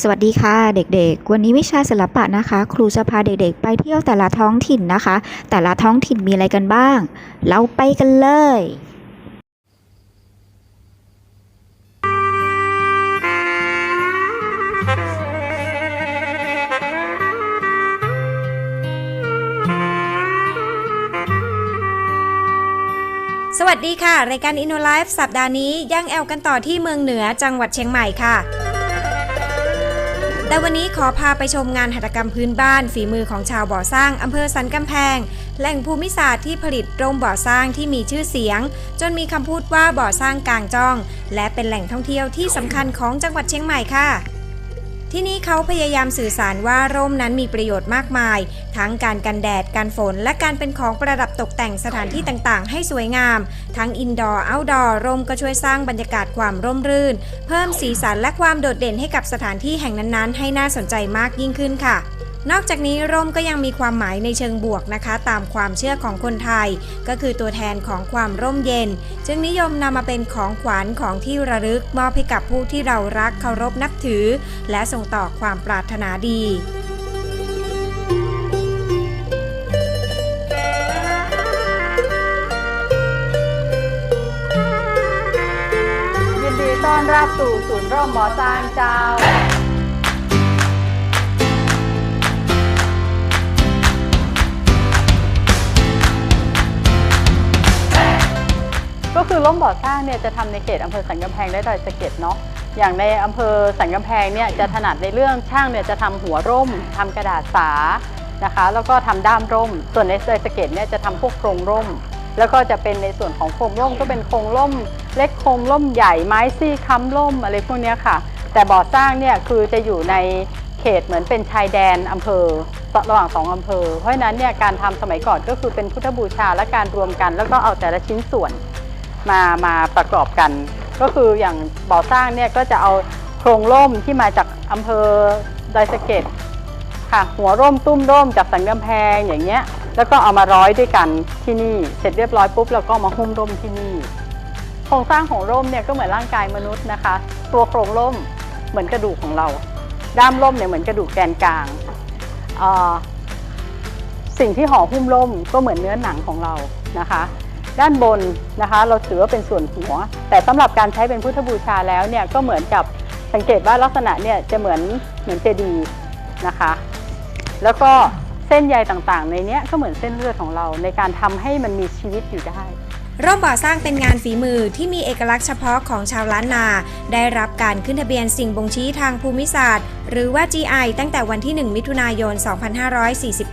สวัสดีค่ะเด็กๆ วันนี้วิชาศิลปะนะคะ ครูจะพาเด็กๆ ไปเที่ยวแต่ละท้องถิ่นนะคะ แต่ละท้องถิ่นมีอะไรกันบ้าง เราไปกันเลยสวัสดีค่ะ รายการ i n n o Life สัปดาห์นี้ย่างแอลกันต่อที่เมืองเหนือจังหวัดเชียงใหม่ค่ะ แต่วันนี้ขอพาไปชมงานหัตถกรรมพื้นบ้านฝีมือของชาวบ่อสร้างอำเภอสันกำแพง แหล่งภูมิศาสตร์ที่ผลิตโรงบ่อสร้างที่มีชื่อเสียง จนมีคำพูดว่าบ่อสร้างกลางจ้อง และเป็นแหล่งท่องเที่ยวที่สำคัญของจังหวัดเชียงใหม่ค่ะ ที่นี่เขาพยายามสื่อสารว่าร่มนั้นมีประโยชน์มากมาย ทั้งการกันแดด การฝน และการเป็นของประดับตกแต่งสถานที่ต่างๆ ให้สวยงาม ทั้งอินดอร์เอาท์ดอร์ร่มก็ช่วยสร้างบรรยากาศความร่มรื่น เพิ่มสีสันและความโดดเด่นให้กับสถานที่แห่งนั้นๆ ให้น่าสนใจมากยิ่งขึ้นค่ะ นอกจากนี้ร่มก็ยังมีความหมายในเชิงบวกนะคะ ตามความเชื่อของคนไทย ก็คือตัวแทนของความร่มเย็น จึงนิยมนำมาเป็นของขวัญของที่ระลึกมอบให้กับผู้ที่เรารักเคารพนับถือ และส่งต่อความปรารถนาดียินดีต้อนรับสู่ศูนย์ร่มหมอจางเจ้า คือร่มบ่อสร้างเนี่ยจะทำในเขตอำเภอสันกำแพงและดอยสะเก็ดเนาะอย่างในอำเภอสันกำแพงเนี่ยจะถนัดในเรื่องช่างเนี่ยจะทำหัวร่มทำกระดาษสานะคะแล้วก็ทำด้ามร่ม ส่วนในดอยสะเก็ดเนี่ยจะทำพวกโครงร่ม แล้วก็จะเป็นในส่วนของโครงร่มก็เป็นโครงร่ม เล็กโครงร่มใหญ่ไม้ซี่ค้ำร่มอะไรพวกนี้ค่ะ แต่บ่อสร้างเนี่ยคือจะอยู่ในเขตเหมือนเป็นชายแดนอำเภอระหว่างสองอำเภอ เพราะฉะนั้นเนี่ยการทำสมัยก่อนก็คือเป็นพุทธบูชาและการรวมกัน แล้วก็เอาแต่ละชิ้นส่วน มามาประกอบกัน ก็คืออย่างบ่อสร้างเนี่ยก็จะเอาโครงร่มที่มาจากอำเภอดอยสะเก็ดค่ะหัวร่มตุ้มร่มจากสันกำแพงอย่างเงี้ยแล้วก็เอามาร้อยด้วยกันที่นี่ เสร็จเรียบร้อยปุ๊บเราก็มาหุ้มร่มที่นี่ โครงสร้างของร่มเนี่ยก็เหมือนร่างกายมนุษย์นะคะ ตัวโครงร่มเหมือนกระดูกของเรา ด้ามร่มเนี่ยเหมือนกระดูกแกนกลาง สิ่งที่ห่อหุ้มร่มก็เหมือนเนื้อหนังของเรานะคะ ด้านบนนะคะ เราถือว่าเป็นส่วนหัว แต่สำหรับการใช้เป็นพุทธบูชาแล้วเนี่ยก็เหมือนกับสังเกตว่าลักษณะเนี่ยจะเหมือนเหมือนเจดีย์นะคะ แล้วก็เส้นใยต่างๆ ในเนี้ยก็เหมือนเส้นเลือดของเราในการทำให้มันมีชีวิตอยู่ได้ร่มบ่อสร้างเป็นงานฝีมือที่มีเอกลักษณ์เฉพาะของชาวล้านนา ได้รับการขึ้นทะเบียนสิ่งบ่งชี้ทางภูมิศาสตร์ หรือว่า GI ตั้งแต่วันที่ 1 มิถุนายน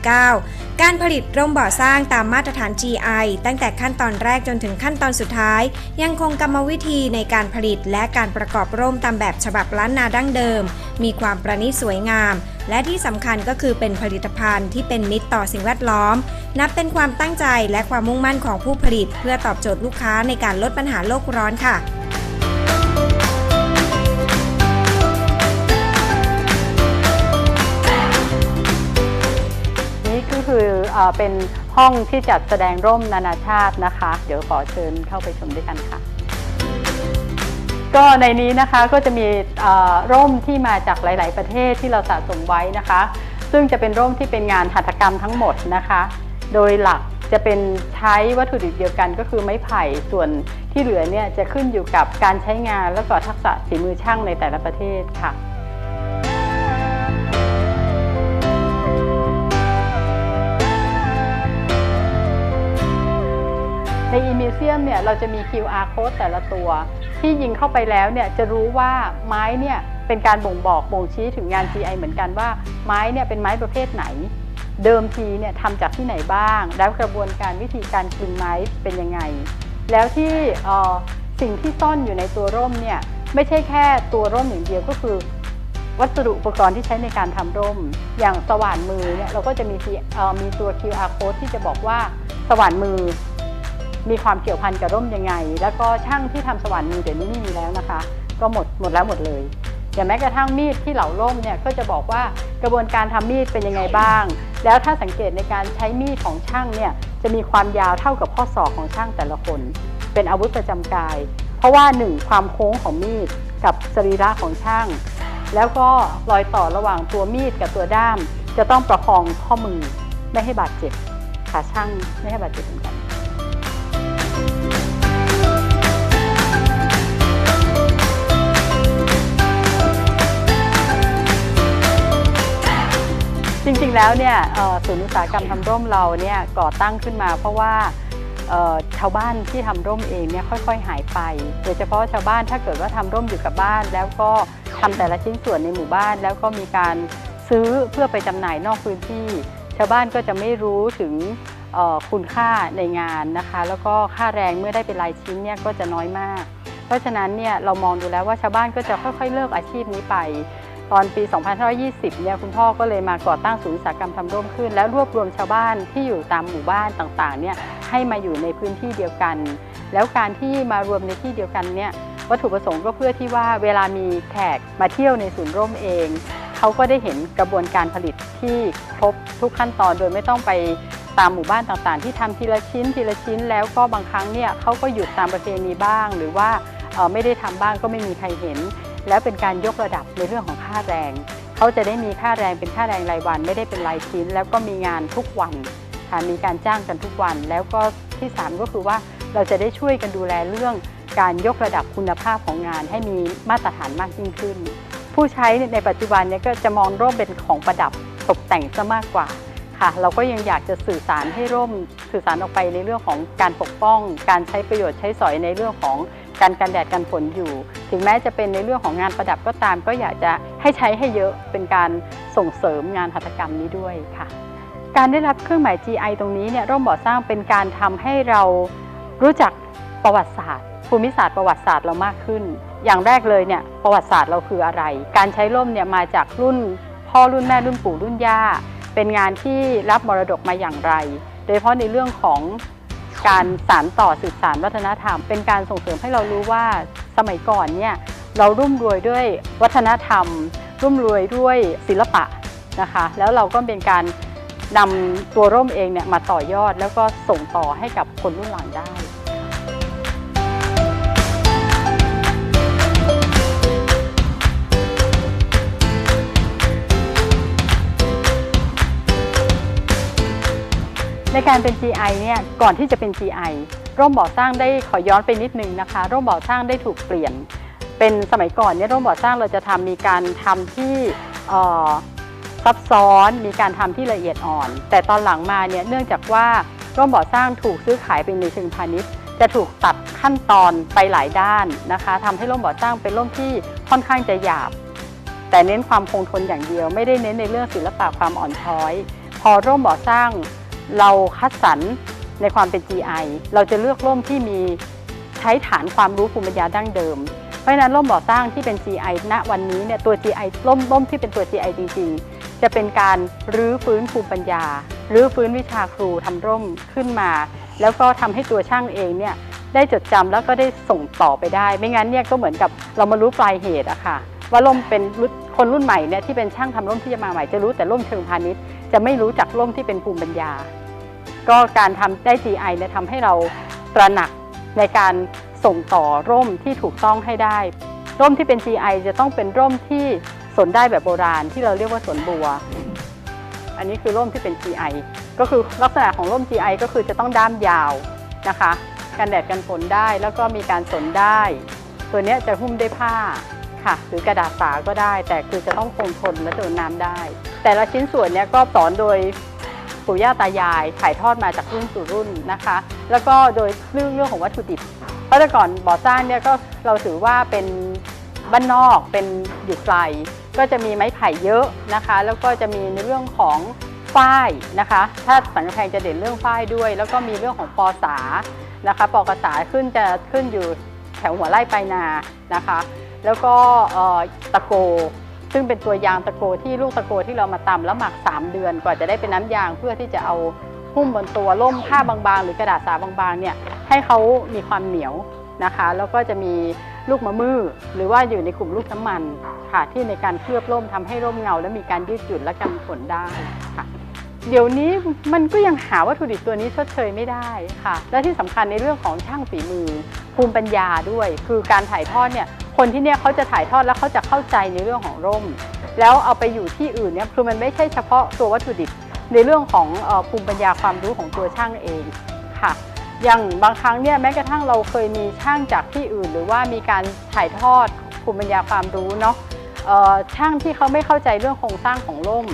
2549 การผลิตร่มบ่อสร้างตามมาตรฐาน GI ตั้งแต่ขั้นตอนแรกจนถึงขั้นตอนสุดท้าย ยังคงกรรมวิธีในการผลิตและการประกอบร่มตามแบบฉบับล้านนาดั้งเดิม มีความประณีตสวยงาม และที่สำคัญก็คือเป็นผลิตภัณฑ์ที่เป็นมิตรต่อสิ่งแวดล้อม นับเป็นความตั้งใจและความมุ่งมั่นของผู้ผลิต เพื่อตอบโจทย์ลูกค้าในการลดปัญหาโลกร้อนค่ะ เป็นห้องที่จัดแสดงร่มนานาชาตินะคะ เดี๋ยวขอเชิญเข้าไปชมด้วยกันค่ะ ก็ในนี้นะคะก็จะมีร่มที่มาจากหลาย ๆ ประเทศที่เราสะสมไว้นะคะ ซึ่งจะเป็นร่มที่เป็นงานหัตถกรรมทั้งหมดนะคะ โดยหลักจะเป็นใช้วัตถุดิบเดียวกันก็คือไม้ไผ่ส่วนที่เหลือเนี่ยจะขึ้นอยู่กับการใช้งานแล้วก็ทักษะฝีมือช่างในแต่ละประเทศค่ะ ใน e-museum เนี่ยเราจะมี QR code แต่ละตัว ที่ยิงเข้าไปแล้วเนี่ยจะรู้ว่าไม้เนี่ยเป็นการบ่งบอกบ่งชี้ถึงงาน GI เหมือนกันว่าไม้เนี่ยเป็นไม้ประเภทไหน เดิมทีเนี่ยทำจากที่ไหนบ้าง แล้วกระบวนการวิธีการคลึงไม้เป็นยังไง แล้วที่สิ่งที่ซ่อนอยู่ในตัวร่มเนี่ยไม่ใช่แค่ตัวร่มอย่างเดียวก็คือ วัสดุอุปกรณ์ที่ใช้ในการทำร่ม อย่างสว่านมือเนี่ยเราก็จะมีมีตัว QR code ที่จะบอกว่าสว่านมือ มีความเกี่ยวพันกับร่มยังไง แล้วก็ช่างที่ทำสว่านมือเดี๋ยวนี้ไม่มีแล้วนะคะ ก็หมดหมดแล้วหมดเลยอย่างแม้กระทั่งมีดที่เหล่าร่มเนี่ยก็จะบอกว่ากระบวนการทำมีดเป็นยังไงบ้าง แล้วถ้าสังเกตในการใช้มีดของช่างเนี่ยจะมีความยาวเท่ากับข้อศอกของช่างแต่ละคน เป็นอาวุธประจำกาย เพราะว่าหนึ่งความโค้งของมีดกับสรีระของช่าง แล้วก็รอยต่อระหว่างตัวมีดกับตัวด้าม จะต้องประคองข้อมือไม่ให้บาดเจ็บขาช่างไม่ให้บาดเจ็บเหมือนกัน จริงๆแล้วเนี่ยศูนย์อุตสาหกรรมทำร่มเราเนี่ยก่อตั้งขึ้นมาเพราะว่าชาวบ้านที่ทำร่มเองเนี่ยค่อยๆ หายไปโดยเฉพาะชาวบ้านถ้าเกิดว่าทำร่มอยู่กับบ้าน แล้วก็ทำแต่ละชิ้นส่วนในหมู่บ้าน แล้วก็มีการซื้อเพื่อไปจำหน่ายนอกพื้นที่ ชาวบ้านก็จะไม่รู้ถึงคุณค่าในงานนะคะ แล้วก็ค่าแรงเมื่อได้เป็นรายชิ้นเนี่ยก็จะน้อยมาก เพราะฉะนั้นเนี่ยเรามองดูแล้วว่าชาวบ้านก็จะค่อยๆ เลิกอาชีพนี้ไป ตอนปี 2520 เนี่ยคุณพ่อก็เลยมาก่อตั้งศูนย์อุตสาหกรรมทำร่มขึ้น แล้วรวบรวมชาวบ้านที่อยู่ตามหมู่บ้านต่างๆ เนี่ยให้มาอยู่ในพื้นที่เดียวกัน แล้วการที่มารวมในที่เดียวกันเนี่ยวัตถุประสงค์ก็เพื่อที่ว่าเวลามีแขกมาเที่ยวในศูนย์ร่มเองเขาก็ได้เห็นกระบวนการผลิตที่ครบทุกขั้นตอนโดยไม่ต้องไปตามหมู่บ้านต่างๆ ที่ทำทีละชิ้นทีละชิ้น แล้วก็บางครั้งเนี่ยเขาก็หยุดตามประเพณีบ้าง หรือว่าไม่ได้ทำบ้างก็ไม่มีใครเห็น แล้วเป็นการยกระดับในเรื่องของค่าแรง เขาจะได้มีค่าแรงเป็นค่าแรงรายวัน ไม่ได้เป็นรายชิ้น แล้วก็มีงานทุกวันค่ะมีการจ้างกันทุกวัน แล้วก็ที่สามก็คือว่าเราจะได้ช่วยกันดูแลเรื่องการยกระดับคุณภาพของงานให้มีมาตรฐานมากยิ่งขึ้น ผู้ใช้ในปัจจุบันเนี่ยก็จะมองร่มเป็นของประดับตกแต่งซะมากกว่าค่ะเราก็ยังอยากจะสื่อสารให้ร่มสื่อสารออกไปในเรื่องของการปกป้อง การใช้ประโยชน์ใช้สอยในเรื่องของ การกันแดดกันฝนอยู่ ถึงแม้จะเป็นในเรื่องของงานประดับก็ตาม ก็อยากจะให้ใช้ให้เยอะเป็นการส่งเสริมงานหัตถกรรมนี้ด้วยค่ะ การได้รับเครื่องหมาย GI ตรงนี้เนี่ยร่มบ่อสร้างเป็นการทำให้เรารู้จักประวัติศาสตร์ ภูมิศาสตร์ประวัติศาสตร์เรามากขึ้น อย่างแรกเลยเนี่ยประวัติศาสตร์เราคืออะไร การใช้ร่มเนี่ยมาจากรุ่นพ่อรุ่นแม่รุ่นปู่รุ่นย่าเป็นงานที่รับมรดกมาอย่างไร โดยเฉพาะในเรื่องของ การสานต่อสืบสานวัฒนธรรม เป็นการส่งเสริมให้เรารู้ว่าสมัยก่อนเนี่ยเรารุ่มรวยด้วยวัฒนธรรม รุ่มรวยด้วยศิลปะนะคะ แล้วเราก็เป็นการนำตัวร่มเองเนี่ยมาต่อยอดแล้วก็ส่งต่อให้กับคนรุ่นหลังได้ ในการเป็น GI เนี่ยก่อนที่จะเป็น GI ร่มบ่อสร้างได้ขอย้อนไปนิดนึงนะคะ ร่มบ่อสร้างได้ถูกเปลี่ยน เป็นสมัยก่อนเนี่ยร่มบ่อสร้างเราจะทำมีการทำที่ซับซ้อนมีการทำที่ละเอียดอ่อน แต่ตอนหลังมาเนี่ยเนื่องจากว่าร่มบ่อสร้างถูกซื้อขายเป็นในเชิงพาณิชย์ จะถูกตัดขั้นตอนไปหลายด้านนะคะทำให้ร่มบ่อสร้างเป็นร่มที่ค่อนข้างจะหยาบ แต่เน้นความคงทนอย่างเดียว ไม่ได้เน้นในเรื่องศิลปะความอ่อนช้อย พอร่มบ่อสร้าง เราคัดสรรในความเป็น GI เราจะเลือกร่มที่มีใช้ฐานความรู้ภูมิปัญญาดั้งเดิม เพราะฉะนั้นร่มบ่อสร้างที่เป็น GI ณวันนี้เนี่ยตัว GI ร่มร่มที่เป็นตัว GI จริง ๆ จะเป็นการรื้อฟื้นภูมิปัญญา รื้อฟื้นวิชาครูทำร่มขึ้นมา แล้วก็ทำให้ตัวช่างเองเนี่ยได้จดจำแล้วก็ได้ส่งต่อไปได้ ไม่งั้นเนี่ยก็เหมือนกับเรามารู้ปลายเหตุอะค่ะ ว่าร่มเป็นคนรุ่นใหม่เนี่ยที่เป็นช่างทำร่มที่จะมาใหม่จะรู้แต่ร่มเชิงพาณิชย์จะไม่รู้จักร่มที่เป็นภูมิปัญญา ก็การทำได้ GI เนี่ยทำให้เราตระหนักในการส่งต่อร่มที่ถูกต้องให้ได้ ร่มที่เป็น GI จะต้องเป็นร่มที่สนได้แบบโบราณที่เราเรียกว่าสนบัว อันนี้คือร่มที่เป็น GI ก็คือลักษณะของร่ม GI ก็คือจะต้องด้ามยาวนะคะกันแดดกันฝนได้แล้วก็มีการสนได้ ตัวนี้จะหุ้มด้วยผ้าค่ะ หรือกระดาษสาก็ได้ แต่คือจะต้องคงทนและโดนน้ำได้ แต่ละชิ้นส่วนเนี้ยก็สอนโดย ปู่ย่าตายายถ่ายทอดมาจากรุ่นสู่รุ่นนะคะ แล้วก็โดยเรื่องเรื่องของวัตถุดิบเพราะแต่ก่อนบ่อสร้างเนี่ยก็เราถือว่าเป็นบ้านนอกเป็นอยู่ไกลก็จะมีไม้ไผ่เยอะนะคะ แล้วก็จะมีในเรื่องของฝ้ายนะคะ ถ้าสังกำแพงจะเด่นเรื่องฝ้ายด้วย แล้วก็มีเรื่องของปอสานะคะปอกระสาขึ้นจะขึ้นอยู่แถวหัวไร่ปลายนานะคะ แล้วก็ตะโก ซึ่งเป็นตัวยางตะโกที่ลูกตะโกที่เรามาตำแล้วหมัก 3 เดือนกว่าจะได้เป็นน้ำยางเพื่อที่จะเอาหุ้มบนตัวล่มผ้าบางๆ หรือกระดาษสาบางๆเนี่ยให้เขามีความเหนียวนะคะ แล้วก็จะมีลูกมะมือหรือว่าอยู่ในกลุ่มลูกน้ำมันค่ะที่ในการเคลือบร่มทำให้ร่มเงา และมีการยืดหยุ่นและกันฝนได้ค่ะ เดี๋ยวนี้มันก็ยังหาวัตถุดิบตัวนี้ชดเชยไม่ได้ค่ะ และที่สำคัญในเรื่องของช่างฝีมือ ภูมิปัญญาด้วย คือการถ่ายทอดเนี่ยคนที่เนี่ยเขาจะถ่ายทอดแล้วเขาจะเข้าใจในเรื่องของร่ม แล้วเอาไปอยู่ที่อื่นเนี่ยคือมันไม่ใช่เฉพาะตัววัตถุดิบในเรื่องของภูมิปัญญาความรู้ของตัวช่างเองค่ะ อย่างบางครั้งเนี่ยแม้กระทั่งเราเคยมีช่างจากที่อื่น หรือว่ามีการถ่ายทอดภูมิปัญญาความรู้เนาะช่างที่เขาไม่เข้าใจเรื่องโครงสร้างของร่ม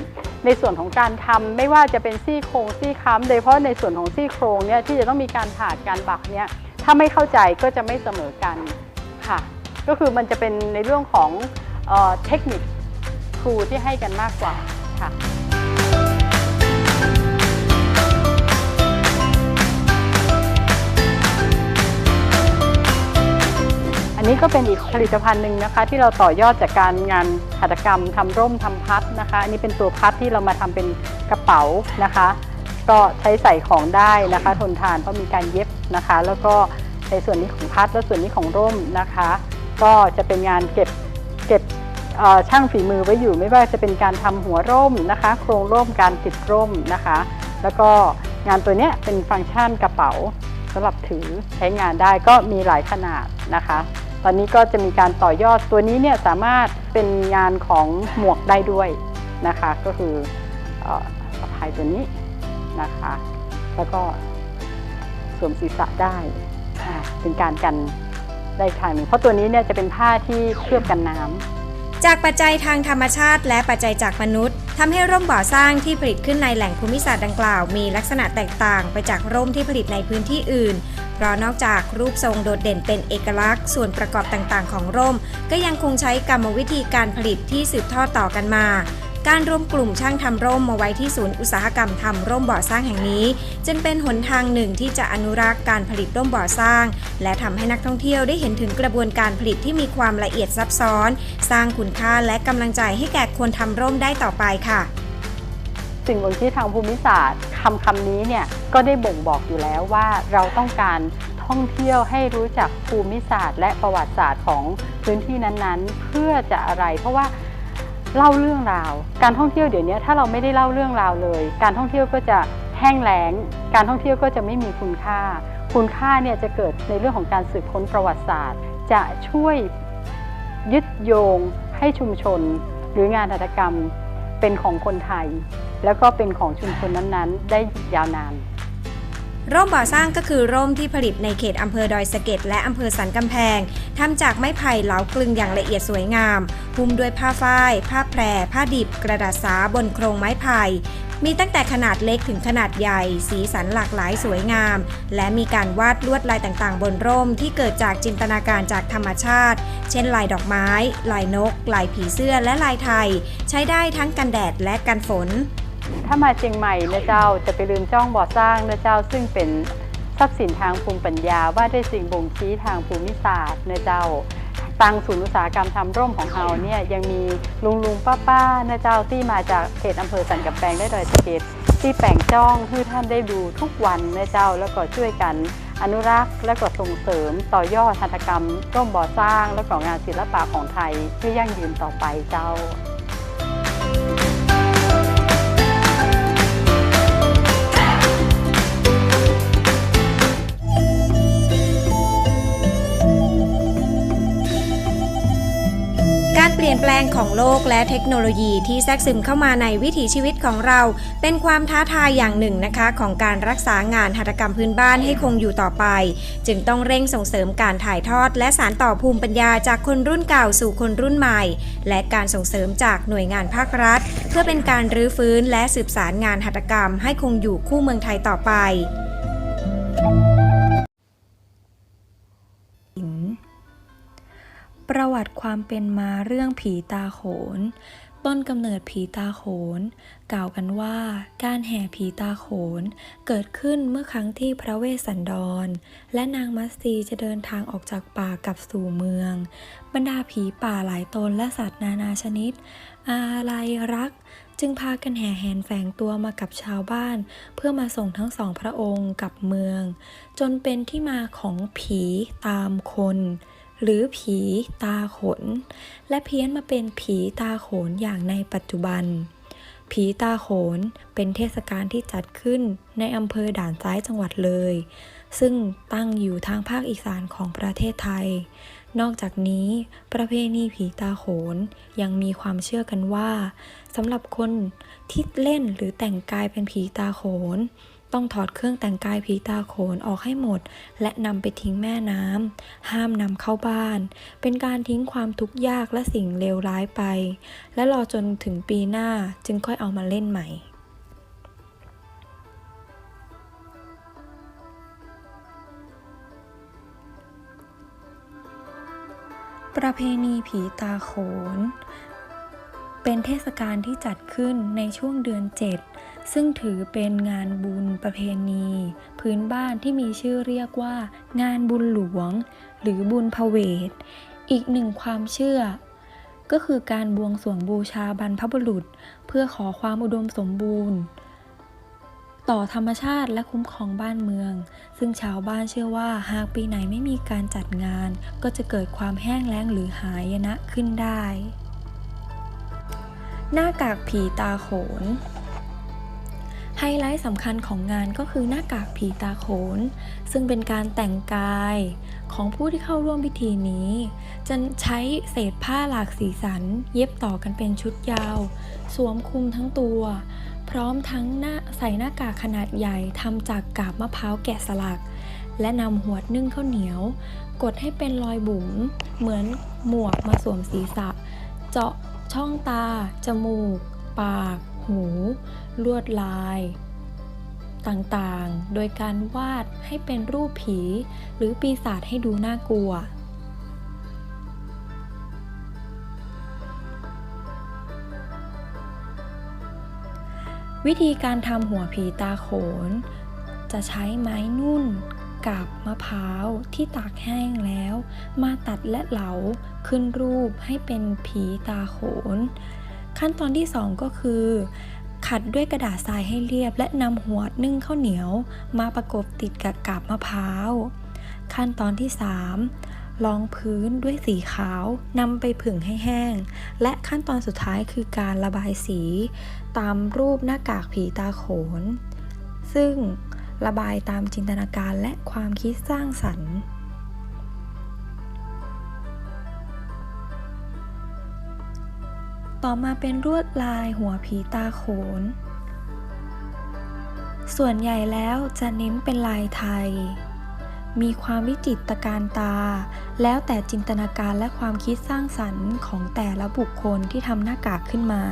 ในส่วนของการทำไม่ว่าจะเป็นซี่โครงซี่ค้ำโดยเฉพาะในส่วนของซี่โครงเนี่ยที่จะต้องมีการถาดการบักเนี่ยถ้าไม่เข้าใจก็จะไม่เสมอกันค่ะ ก็คือมันจะเป็นในเรื่องของเออเทคนิคครูที่ให้กันมากกว่าค่ะ อันนี้ก็เป็นอีกผลิตภัณฑ์หนึ่งนะคะ ที่เราต่อยอดจากการงานหัตถกรรมทำร่มทำพัดนะคะ อันนี้เป็นตัวพัดที่เรามาทำเป็นกระเป๋านะคะ ก็ใช้ใส่ของได้นะคะ ทนทานเพราะมีการเย็บนะคะ แล้วก็ในส่วนนี้ของพัดและส่วนนี้ของร่มนะคะ ก็จะเป็นงานเก็บเก็บช่างฝีมือไว้อยู่ ไม่ว่าจะเป็นการทำหัวร่มนะคะ โครงร่มการติดร่มนะคะ แล้วก็งานตัวนี้เป็นฟังก์ชันกระเป๋าสำหรับถือใช้งานได้ก็มีหลายขนาดนะคะ ตอนนี้ก็จะมีการต่อยอดตัวนี้เนี่ยสามารถเป็นงานของหมวกได้ด้วยนะคะ ก็คือเอ่อสะพายตัวนี้นะคะ แล้วก็สวมศีรษะได้เป็นการกันได้ทางหนึ่งเพราะตัวนี้เนี่ยจะเป็นผ้าที่เคลือบกันน้ำจากปัจจัยทางธรรมชาติ และปัจจัยจากมนุษย์ทำให้ร่มบ่อสร้างที่ผลิตขึ้นในแหล่งภูมิศาสตร์ดังกล่าว มีลักษณะแตกต่างไปจากร่มที่ผลิตในพื้นที่อื่น เพราะนอกจากรูปทรงโดดเด่นเป็นเอกลักษณ์ ส่วนประกอบต่างๆ ของร่ม ก็ยังคงใช้กรรมวิธีการผลิตที่สืบทอดต่อกันมาการรวมกลุ่มช่างทำร่มมาไว้ที่ศูนย์อุตสาหกรรมทำร่มบ่อสร้างแห่งนี้ จึงเป็นหนทางหนึ่งที่จะอนุรักษ์การผลิตร่มบ่อสร้าง และทำให้นักท่องเที่ยวได้เห็นถึงกระบวนการผลิตที่มีความละเอียดซับซ้อน สร้างคุณค่าและกำลังใจให้แก่คนทำร่มได้ต่อไปค่ะ สิ่งบ่งชี้ทางภูมิศาสตร์ คำคำนี้เนี่ยก็ได้บ่งบอกอยู่แล้วว่าเราต้องการท่องเที่ยวให้รู้จักภูมิศาสตร์ และประวัติศาสตร์ของพื้นที่นั้นๆ เพื่อจะอะไรเพราะว่าเล่าเรื่องราว การท่องเที่ยวเดี๋ยวนี้ถ้าเราไม่ได้เล่าเรื่องราวเลย การท่องเที่ยวก็จะแห้งแล้ง การท่องเที่ยวก็จะไม่มีคุณค่า คุณค่าเนี่ยจะเกิดในเรื่องของการสืบค้นประวัติศาสตร์ จะช่วยยึดโยงให้ชุมชน หรืองานหัตถกรรมเป็นของคนไทย แล้วก็เป็นของชุมชนนั้นๆ ได้ยาวนาน ร่มบ่อสร้างก็คือร่มที่ผลิตในเขตอำเภอดอยสะเก็ดและอำเภอสันกำแพงทำจากไม้ไผ่เหลากลึงอย่างละเอียดสวยงามหุ้มด้วยผ้าฝ้าย ผ้าแพร ผ้าดิบ กระดาษสาบนโครงไม้ไผ่มีตั้งแต่ขนาดเล็กถึงขนาดใหญ่ สีสันหลากหลายสวยงาม และมีการวาดลวดลายต่างๆ บนร่มที่เกิดจากจินตนาการจากธรรมชาติ เช่นลายดอกไม้ ลายนก ลายผีเสื้อและลายไทย ใช้ได้ทั้งกันแดดและกันฝน ถ้ามาเชียงใหม่นะเจ้าจะไปลืมจ้องบ่อสร้างนะเจ้าซึ่งเป็นทรัพย์สินทางภูมิปัญญาว่าด้วยสิ่งบ่งชี้ทางภูมิศาสตร์นะเจ้าตังศูนย์อุตสาหกรรมทำร่มของเราเนี่ยยังมีลุงลุงป้าป้านะเจ้าที่มาจากเขตอำเภอสันกำแพงได้ดอยสะเก็ดที่แปงจ้องให้ท่านได้ดูทุกวันนะเจ้าแล้วก็ช่วยกันอนุรักษ์และก็ส่งเสริมต่อยอดหัตถกรรมร่มบ่อสร้าง และก็งานศิลปะของไทยให้ยั่งยืนต่อไปเจ้า ยนแปลงของโลกและเทคโนโลยีที่แทรกซึมเข้ามาในวิถีชีวิตของเรา เป็นความท้าทายอย่างหนึ่งนะคะ ของการรักษางานหัตถกรรมพื้นบ้านให้คงอยู่ต่อไป จึงต้องเร่งส่งเสริมการถ่ายทอด และสานต่อภูมิปัญญาจากคนรุ่นเก่าสู่คนรุ่นใหม่ และการส่งเสริมจากหน่วยงานภาครัฐ เพื่อเป็นการรื้อฟื้นและสืบสารงานหัตถกรรมให้คงอยู่คู่เมืองไทยต่อไป ประวัติความเป็นมาเรื่องผีตาโขน ต้นกำเนิดผีตาโขน กล่าวกันว่าการแห่ผีตาโขน เกิดขึ้นเมื่อครั้งที่พระเวสสันดร และนางมัตสีจะเดินทางออกจากป่ากลับสู่เมือง บรรดาผีป่าหลายตนและสัตว์นานาชนิด อาลัยรัก จึงพากันแห่แหนแฝงตัวมากับชาวบ้าน เพื่อมาส่งทั้งสองพระองค์กลับเมือง จนเป็นที่มาของผีตามคน หรือผีตาขน และเพี้ยนมาเป็นผีตาโขนอย่างในปัจจุบัน ผีตาโขนเป็นเทศกาลที่จัดขึ้นในอำเภอด่านซ้ายจังหวัดเลย ซึ่งตั้งอยู่ทางภาคอีสานของประเทศไทย นอกจากนี้ประเพณีผีตาโขนยังมีความเชื่อกันว่าสำหรับคนที่เล่นหรือแต่งกายเป็นผีตาโขน ต้องถอดเครื่องแต่งกายผีตาโขนออกให้หมด และนำไปทิ้งแม่น้ำ ห้ามนำเข้าบ้าน เป็นการทิ้งความทุกข์ยากและสิ่งเลวร้ายไป และรอจนถึงปีหน้าจึงค่อยเอามาเล่นใหม่ประเพณีผีตาโขน เป็นเทศกาลที่จัดขึ้นในช่วงเดือน 7 ซึ่งถือเป็นงานบุญประเพณี พื้นบ้านที่มีชื่อเรียกว่า งานบุญหลวง หรือบุญพเวท อีกหนึ่งความเชื่อ ก็คือการบวงสรวงบูชาบรรพบุรุษ เพื่อขอความอุดมสมบูรณ์ ต่อธรรมชาติและคุ้มครองบ้านเมือง ซึ่งชาวบ้านเชื่อว่าหากปีไหนไม่มีการจัดงาน ก็จะเกิดความแห้งแล้งหรือหายนะขึ้นได้ หน้ากากผีตาโขน ไฮไลท์สำคัญของงานก็คือหน้ากากผีตาโขน ซึ่งเป็นการแต่งกายของผู้ที่เข้าร่วมพิธีนี้ จะใช้เศษผ้าหลากสีสัน เย็บต่อกันเป็นชุดยาว สวมคลุมทั้งตัว พร้อมทั้งหน้าใส่หน้ากากขนาดใหญ่ทำจากกาบมะพร้าวแกะสลัก และนำหวดนึ่งข้าวเหนียว กดให้เป็นรอยบุ๋มเหมือนหมวกมาสวมศีรษะ เจาะช่องตา จมูก ปาก หู ลวดลาย ต่างๆ โดยการวาดให้เป็นรูปผีหรือปีศาจให้ดูน่ากลัว วิธีการทำหัวผีตาโขน จะใช้ไม้นุ่นกับมะพร้าวที่ตากแห้งแล้ว มาตัดและเหลาขึ้นรูปให้เป็นผีตาโขน ขั้นตอนที่ 2 ก็คือ ขัดด้วยกระดาษทรายให้เรียบ และนำหัวนึ่งข้าวเหนียว มาประกบติดกับกาบมะพร้าว ขั้นตอนที่ 3 รองพื้นด้วยสีขาว นำไปผึ่งให้แห้ง และขั้นตอนสุดท้ายคือการระบายสี ตามรูปหน้ากากผีตาโขน ซึ่งระบายตามจินตนาการและความคิดสร้างสรรค์ ต่อมาเป็นลวดลายหัวผีตาโขน ส่วนใหญ่แล้วจะเน้นเป็นลายไทย มีความวิจิตรการตา แล้วแต่จินตนาการและความคิดสร้างสรรค์ของแต่ละบุคคลที่ทำหน้ากากขึ้นมา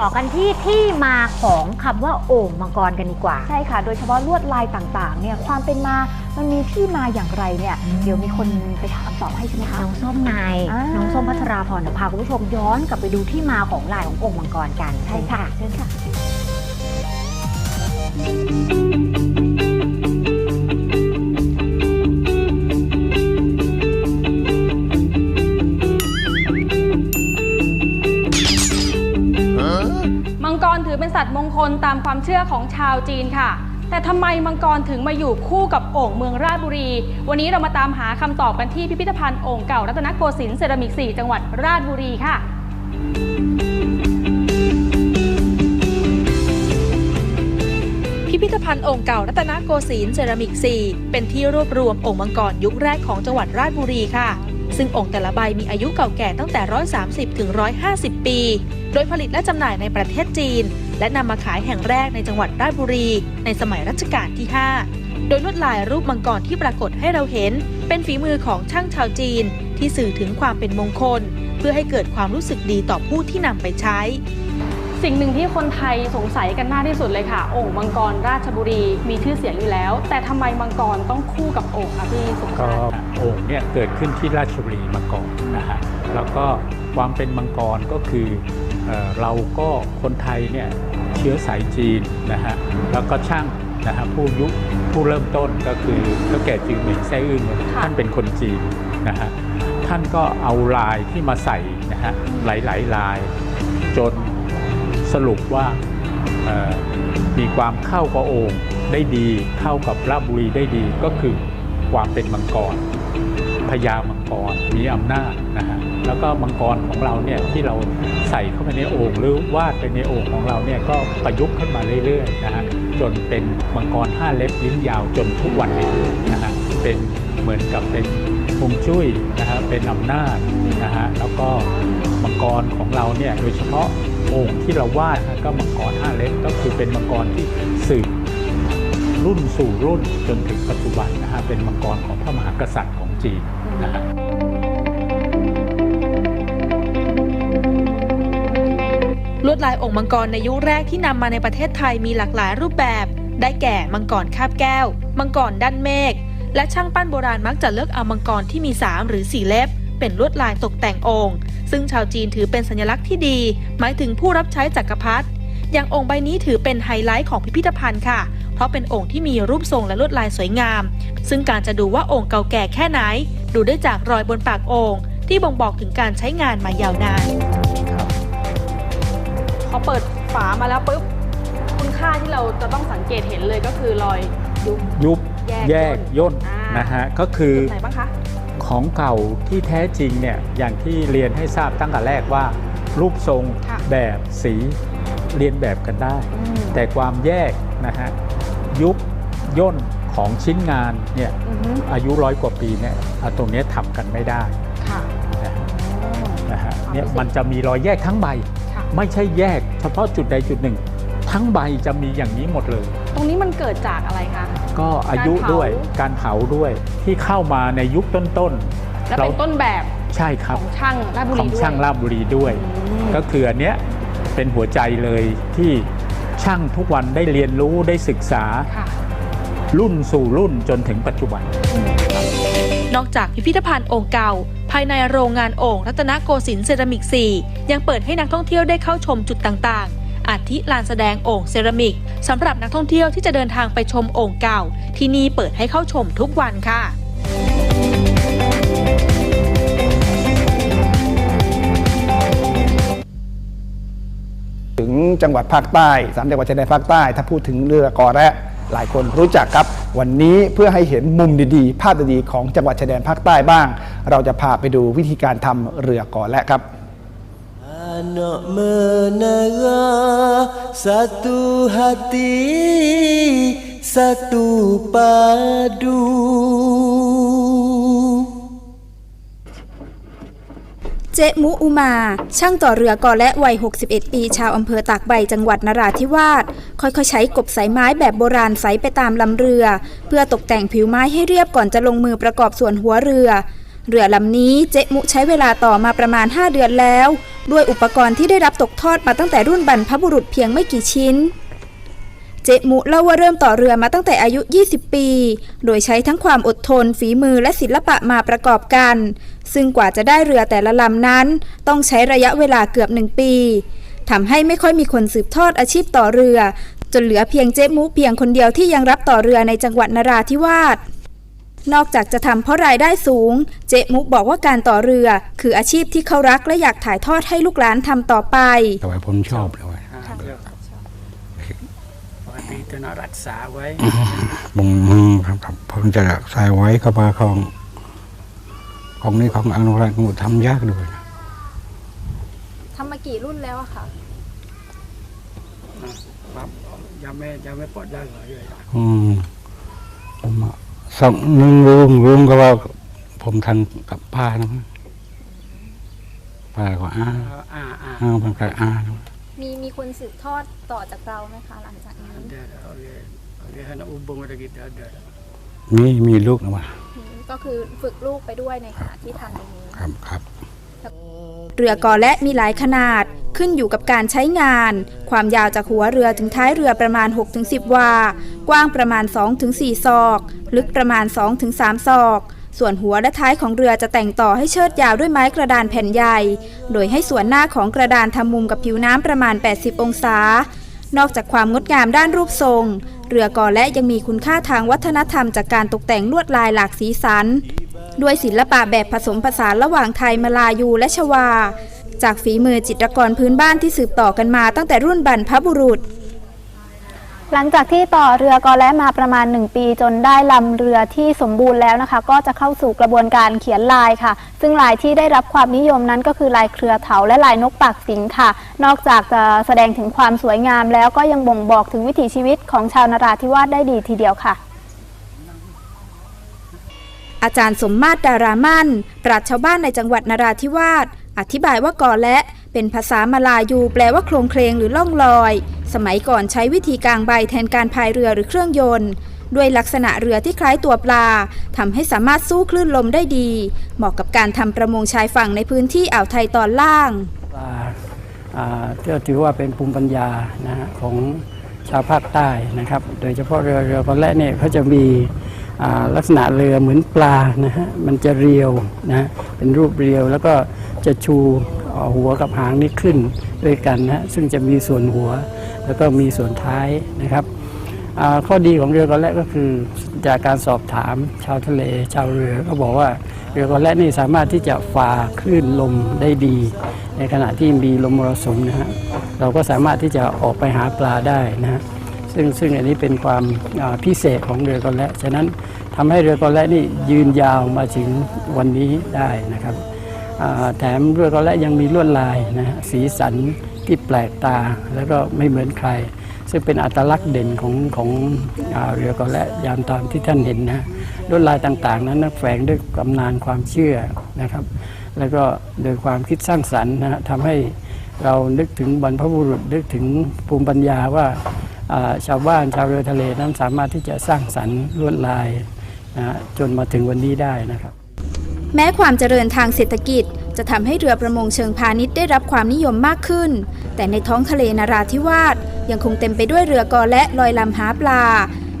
ต่อกันที่ที่มาของคำว่าโอ่งมังกรกันดีกว่า ใช่ค่ะ โดยเฉพาะลวดลายต่างๆ เนี่ยความเป็นมามันมีที่มาอย่างไรเนี่ยอืมเดี๋ยวมีคนไปถามตอบให้ใช่ไหมคะน้องส้มนายอ่าน้องส้มพัชราพรเดี๋ยวพาคุณผู้ชมย้อนกลับไปดูที่มาของลายของโองค์มังกรกันใช่ค่ะเชิญค่ะ สัตว์มงคลตามความเชื่อของชาวจีนค่ะ แต่ทำไมมังกรถึงมาอยู่คู่กับโอ่งเมืองราชบุรี วันนี้เรามาตามหาคำตอบกันที่พิพิธภัณฑ์โอ่งเก่ารัตนโกสินทร์เซรามิก 4 จังหวัดราชบุรีค่ะพิพิธภัณฑ์องค์เก่ารัตนโกสินทร์เซรามิก 4 เป็นที่รวบรวมองค์มังกรยุคแรกของจังหวัดราชบุรีค่ะ ซึ่งองค์แต่ละใบมีอายุเก่าแก่ตั้งแต่ 130 ถึง 150 ปี โดยผลิตและจำหน่ายในประเทศจีน และนำมาขายแห่งแรกในจังหวัดราชบุรี ในสมัยรัชกาลที่ 5 โดยลวดลายรูปมังกรที่ปรากฏให้เราเห็น เป็นฝีมือของช่างชาวจีน ที่สื่อถึงความเป็นมงคล เพื่อให้เกิดความรู้สึกดีต่อผู้ที่นำไปใช้ สิ่งหนึ่งที่คนไทยสงสัยกันมากที่สุดเลยค่ะองค์มังกรราชบุรีมีชื่อเสียงอยู่แล้ว แต่ทำไมมังกรต้องคู่กับองค์คะพี่สมก็ชายโอ่งเนี่ยเกิดขึ้นที่ราชบุรีมาก่อนนะฮะแล้วก็ความเป็นมังกรก็คือ เอ่อเราก็คนไทยเนี่ยเชื้อสายจีนนะฮะแล้วก็ช่างนะฮะผู้ยุผู้เริ่มต้นก็คือเท่าแก่จือเหมิงแซ่อึ้งเนี่ยท่านเป็นคนจีนนะฮะท่านก็เอาลายที่มาใส่นะฮะหลายๆลาย จนสรุปว่าเอ่อมีความเข้ากับโอ่งได้ดีเข้ากับราชบุรีได้ดีก็คือความเป็นมังกร พญามังกรมีอำนาจนะฮะแล้วก็มังกรของเราเนี่ยที่เราใส่เข้าไปในโอ่งหรือวาดไปในโอ่งของเราเนี่ยก็ประยุกต์ขึ้นมาเรื่อยๆนะฮะจนเป็นมังกรห้าเล็บลิ้นยาวจนทุกวันนี้นะฮะเป็นเหมือนกับเป็นฮวงจุ้ยนะฮะเป็นอำนาจนะฮะแล้วก็มังกรของเราเนี่ยโดยเฉพาะโอ่งที่เราวาดนะก็มังกรห้าเล็บก็คือเป็นมังกรที่สืบรุ่นสู่รุ่นจนถึงปัจจุบันนะฮะเป็นมังกรของพระมหากษัตริย์ของจีน นะลวดลายองค์มังกรในยุคแรกที่นำมาในประเทศไทยมีหลากหลายรูปแบบ ได้แก่มังกรคาบแก้ว มังกรด้านเมฆ และช่างปั้นโบราณมักจะเลือกเอามังกรที่มี 3 หรือ 4 เล็บ เป็นลวดลายตกแต่งองค์ ซึ่งชาวจีนถือเป็นสัญลักษณ์ที่ดี หมายถึงผู้รับใช้จักรพรรดิ อย่างองค์ใบนี้ถือเป็นไฮไลท์ของพิพิธภัณฑ์ค่ะ เพราะเป็นองค์ที่มีรูปทรงและลวดลายสวยงาม ซึ่งการจะดูว่าองค์เก่าแก่แค่ไหน ดูได้จากรอยบนปากองค์ที่บ่งบอกถึงการใช้งานมายาวนานพอเปิดฝามาแล้วปุ๊บคุณค่าที่เราจะต้องสังเกตเห็นเลยก็คือรอยยุบยุบแยกแยกย่นอ่านนะฮะก็คือจุดไหนบ้างคะของเก่าที่แท้จริงเนี่ยอย่างที่เรียนให้ทราบตั้งแต่แรกว่า รูปทรงค่ะแบบสีเรียนแบบกันได้ แต่ความแยกนะฮะยุบย่น ของชิ้นงานเนี่ยอือฮึอายุร้อยกว่าปีเนี่ยอะตรงเนี้ยทำกันไม่ได้ค่ะนะฮะอ๋อนะฮะเนี่ยความรู้สึกมันจะมีรอยแยกทั้งใบค่ะไม่ใช่แยกเฉพาะจุดใดจุดหนึ่ง ทั้งใบจะมีอย่างนี้หมดเลย ตรงนี้มันเกิดจากอะไรคะก็อายุการเผาด้วยการเผาด้วยที่เข้ามาในยุคต้นๆและเป็นต้นแบบใช่คขรับองช่างราชบุขรีองด้วยช่างราชบุรีด้วยอืมก็คืออันเนี้ยเป็นหัวใจเลยที่ช่างทุกวันได้เรียนรู้ได้ศึกษาค่ะ รุ่นสู่รุ่นจนถึงปัจจุบัน นอกจากพิพิธภัณฑ์องค์เก่า ภายในโรงงานโอ่งรัตนโกสินทร์เซรามิก 4 ยังเปิดให้นักท่องเที่ยวได้เข้าชมจุดต่างๆ อาทิลานแสดงโอ่งเซรามิกสำหรับนักท่องเที่ยวที่จะเดินทางไปชมโอ่งเก่า ที่นี่เปิดให้เข้าชมทุกวันค่ะถึงจังหวัดภาคใต้สามจังหวัดชายแดนภาคใต้ ถ้าพูดถึงเรือกอแระ หลายคนรู้จักครับ วันนี้เพื่อให้เห็นมุมดีๆ ภาพดีๆของจังหวัดชายแดนภาคใต้บ้าง เราจะพาไปดูวิธีการทำเรือก่อและครับ Anak menara satu hati satu padu เจ๊มุอุมา ช่างต่อเรือกอและวัย 61 ปี ชาวอำเภอตากใบจังหวัดนราธิวาสค่อยๆ ใช้กบสายไม้แบบโบราณใสไปตามลำเรือ เพื่อตกแต่งผิวไม้ให้เรียบก่อนจะลงมือประกอบส่วนหัวเรือ เรือลำนี้เจ๊มุใช้เวลาต่อมาประมาณ 5 เดือนแล้ว ด้วยอุปกรณ์ที่ได้รับตกทอดมาตั้งแต่รุ่นบรรพบุรุษเพียงไม่กี่ชิ้นเจ๊มุเล่าว่าเริ่มต่อเรือมาตั้งแต่อายุ 20 ปี โดยใช้ทั้งความอดทน ฝีมือและศิลปะมาประกอบกัน ซึ่งกว่าจะได้เรือแต่ละลำนั้น ต้องใช้ระยะเวลาเกือบหนึ่งปีทำให้ไม่ค่อยมีคนสืบทอดอาชีพต่อเรือ จนเหลือเพียงเจ๊มุเพียงคนเดียวที่ยังรับต่อเรือในจังหวัดนราธิวาสนอกจากจะทำเพราะรายได้สูง เจ๊มุบอกว่าการต่อเรือ คืออาชีพที่เขารักและอยากถ่ายทอดให้ลูกหลานทำต่อไปแต่ว่าผมชอบเลยว่าปกติจะรักษาไว้ผมครับครับผมจะใส่ไว้เข้ามาของ ของนี้ของอนุรักษ์มันทำยากด้วยนะทำมากี่รุ่นแล้วอะคะยังไม่ยังไม่ปลดได้เลยอืมผมอะสองหนึ่งรุงรุงก็ว่า ผมทำกับป้านะป้าก็อ้าอ่าอ่าอ้าวมันก็อ้านะมีมีคนสืบทอดต่อจากเราไหมคะ หลังจากนี้เรียนอุบงอะไรกิจเดินมีมีลูกนะวะ ก็คือฝึกลูกไปด้วยในขณะที่ทำตรงนี้ ครับครับ เรือกอและมีหลายขนาดขึ้นอยู่กับการใช้งาน ความยาวจากหัวเรือถึงท้ายเรือประมาณ 6-10 วา กว้างประมาณ 2-4 ศอก ลึกประมาณ 2-3 ศอก ส่วนหัวและท้ายของเรือจะแต่งต่อให้เชิดยาวด้วยไม้กระดานแผ่นใหญ่ โดยให้ส่วนหน้าของกระดานทำมุมกับผิวน้ำประมาณ 80 องศา นอกจากความงดงามด้านรูปทรง เรือกอและยังมีคุณค่าทางวัฒนธรรมจากการตกแต่งลวดลายหลากสีสัน ด้วยศิลปะแบบผสมผสานระหว่างไทยมาลายูและชวา จากฝีมือจิตรกรพื้นบ้านที่สืบต่อกันมาตั้งแต่รุ่นบรรพบุรุษ หลังจากที่ต่อเรือกอและมาประมาณ 1 ปีจนได้ลำเรือที่สมบูรณ์แล้วนะคะ ก็จะเข้าสู่กระบวนการเขียนลายค่ะ ซึ่งลายที่ได้รับความนิยมนั้นก็คือลายเครือเถาและลายนกปากสิงค่ะ นอกจากจะแสดงถึงความสวยงามแล้วก็ยังบ่งบอกถึงวิถีชีวิตของชาวนราธิวาสได้ดีทีเดียวค่ะ อาจารย์สมมาตรดารามั่น ปราชญ์ชาวบ้านในจังหวัดนราธิวาสอธิบายว่ากอและ เป็นภาษามาลายูแปลว่าโครงเคลงหรือล่องลอย สมัยก่อนใช้วิธีกางใบแทนการพายเรือหรือเครื่องยนต์ ด้วยลักษณะเรือที่คล้ายตัวปลาทำให้สามารถสู้คลื่นลมได้ดี เหมาะกับการทำประมงชายฝั่งในพื้นที่อ่าวไทยตอนล่างปลาอ่าก็ถือว่าเป็นภูมิปัญญานะของชาวภาคใต้นะครับ โดยเฉพาะเรือเรือกอนแรกเนี่ยเขาจะมีลักษณะเรือเหมือนปลานะฮะ มันจะเรียวนะ เป็นรูปเรียวแล้วก็จะชู หัวกับหางนี่ขึ้นด้วยกันนะซึ่งจะมีส่วนหัวแล้วก็มีส่วนท้ายนะครับข้อดีของเรือกอแรกก็คือจากการสอบถามชาวทะเล ชาวเรือก็บอกว่าเรือกอแรกนี่สามารถที่จะฝ่าคลื่นลมได้ดี ในขณะที่มีลมมรสุมนะฮะเราก็สามารถที่จะออกไปหาปลาได้นะฮะซึ่งซึ่งอันนี้เป็นความพิเศษของเรือกอและฉะนั้นทำให้เรือกอและนี่ยืนยาวมาถึงวันนี้ได้นะครับ แถมเรือกอนและยังมีลวดลายนะฮะสีสันที่แปลกตาแล้วก็ไม่เหมือนใคร ซึ่งเป็นอัตลักษณ์เด่นของของอเรือกอนและยามตามที่ท่านเห็นนะลวดลายต่างๆ นั้นแฝงด้วยตำนานความเชื่อนะครับ แล้วก็โดยความคิดสร้างสรรค์นะฮะทำให้เรานึกถึงบรรพบุรุษนึกถึงภูมิปัญญาว่าชาวบ้านชาวเรือทะเลนั้นสามารถที่จะสร้างสรรค์ลวดลายนะจนมาถึงวันนี้ได้นะครับ แม้ความเจริญทางเศรษฐกิจ จะทำให้เรือประมงเชิงพาณิชย์ได้รับความนิยมมากขึ้น แต่ในท้องทะเลนราธิวาสยังคงเต็มไปด้วยเรือกอและลอยลำหาปลา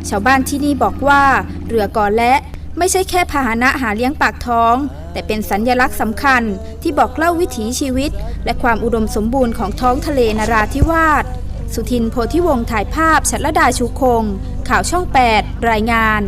ชาวบ้านที่นี่บอกว่า เรือกอและไม่ใช่แค่พาหนะหาเลี้ยงปากท้อง แต่เป็นสัญญลักษณ์สำคัญที่บอกเล่าวิถีชีวิต และความอุดมสมบูรณ์ของท้องทะเลนราธิวาสสุทินโพธิวงศ์ถ่ายภาพชัดลดาชูคง ข่าวช่อง 8 รายงาน